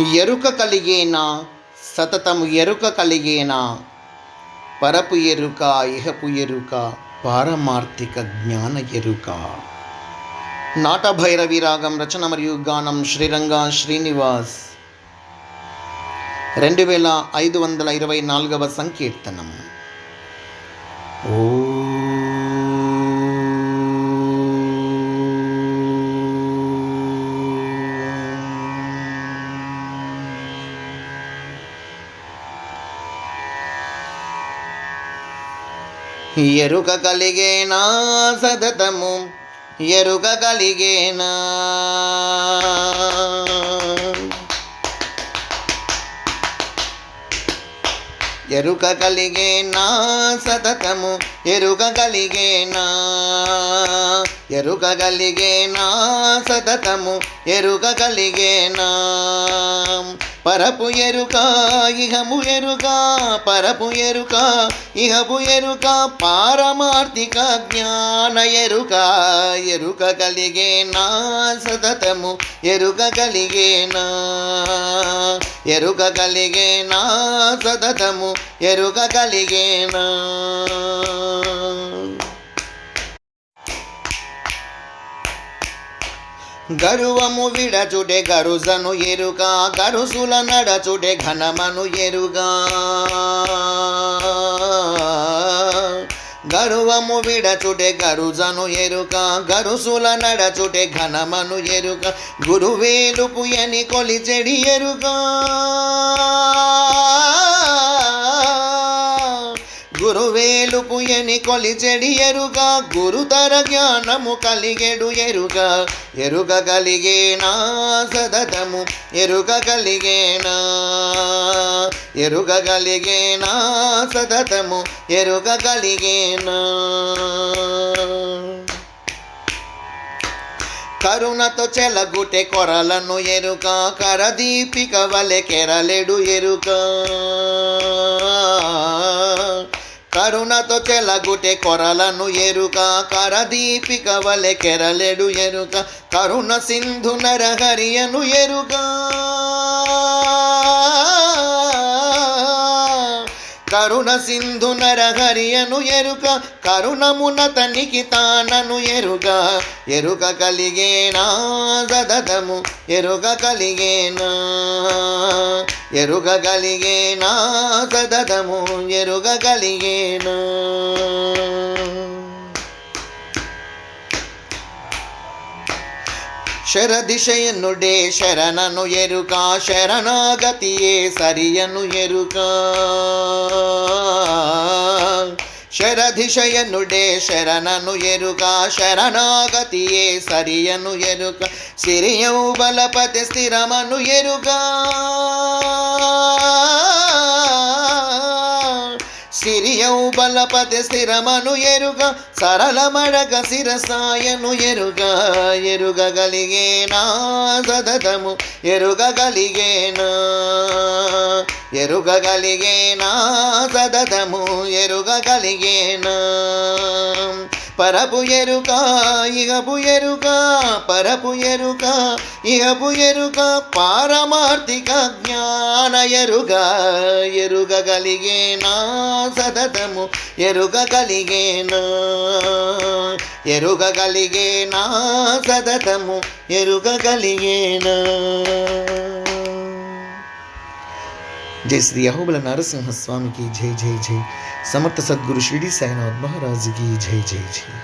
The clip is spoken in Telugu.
ఎరుక కలిగేనా? సతతము ఎరుక కలిగేనా? పరపు ఎరుక ఇహపు ఎరుక పారమార్థిక జ్ఞాన ఎరుక. నాటభైరవి రాగం రచన మరియు గానం శ్రీరంగా శ్రీనివాస్. రెండు వేల ఐదు వందల ఇరవై నాలుగవ సంకీర్తనం. ఓ ఎరుక కలిగేనా సతతము? ఎరుక కలిగేనా? ఎరుక కలిగేనా సతతము? ఎరుక కలిగేనా? ఎరుక కలిగేనా సతతము? ఎరుక కలిగేనా? పరపు ఎరుక ఇహము ఎరుక పరపు ఎరుక ఇహపు ఎరుక పారమార్థిక జ్ఞాన ఎరుక ఎరుక కలిగేనా సతతము ఎరుక కలిగేనా ఎరుక కలిగేనా సతతము ఎరుక కలిగేనా గరువము విడచుడే గరుజను ఎరుగా గరుసుల నడచుడే ఘనమను ఎరుగా. గరువము విడచుటే గరుజను ఎరుక గరుసుల నడచుటే ఘనమను ఎరుక గురువేలుపు ఎని కొలిచెడి ఎరుగా. గురువేలుపు ఎని కొలిచెడి ఎరుక గురుతర జ్ఞానము కలిగెడు ఎరుక. ఎరుక కలిగేనా సదతము ఎరుక కలిగేనా ఎరుక కలిగేనా సతతము ఎరుక కలిగేనా కరుణతో చెలగుటే కొరలను ఎరుక కరదీపిక వలె కెరలెడు ఎరుక. కరుణతో చెలగుటే కొరలను ఎరుక. కరదీపిక వలె కెరలెడు ఎరుక. కరుణ సింధు నరహరియను ఎరుగా కరుణ సింధు నరహరియను ఎరుక కరుణమునతనికి తానను ఎరుక. ఎరుక కలిగేనా దదము ఎరుక కలిగేనా? ఎరుక కలిగేనా సదతము? ఎరుక కలిగేనా? ಶರದಿಶೆಯನ್ನುಡೇ ಶರಣನು ಎರುಕ ಶರಣಾಗತಿಯೇ ಸರಿಯನು ಎರುಕ ಶರದಿಶಯನುಡೆ ಶರಣನು ಎರುಕ ಶರಣಾಗತಿಯೇ ಸರಿಯನು ಎರುಕ ಸಿರಿಯವು ಬಲಪತಿ ಸ್ಥಿರಮನು ಎರುಕ బలపతి స్థిరమను ఎరుగ సరళమడగ శిరసాయను ఎరుగ ఎరుగగలిగేనా సదతము ఎరుగగలిగేనా ఎరుగగలిగేనా సదతము ఎరుగగలిగేనా. పరపు ఎరుక ఇహపు ఎరుక పరపు ఎరుక ఇహపు ఎరుక పారమార్థిక జ్ఞాన ఎరుగ ఎరుగగలిగేనా సతతము ఎరుగగలిగేనా ఎరుగగలిగేనా సతతము ఎరుగగలిగేనా जय श्री अहोबल नरसिंह स्वामी की जय जय जय। समर्थ सदगुरु श्रीडी साईनाथ महाराज की जय जय जय।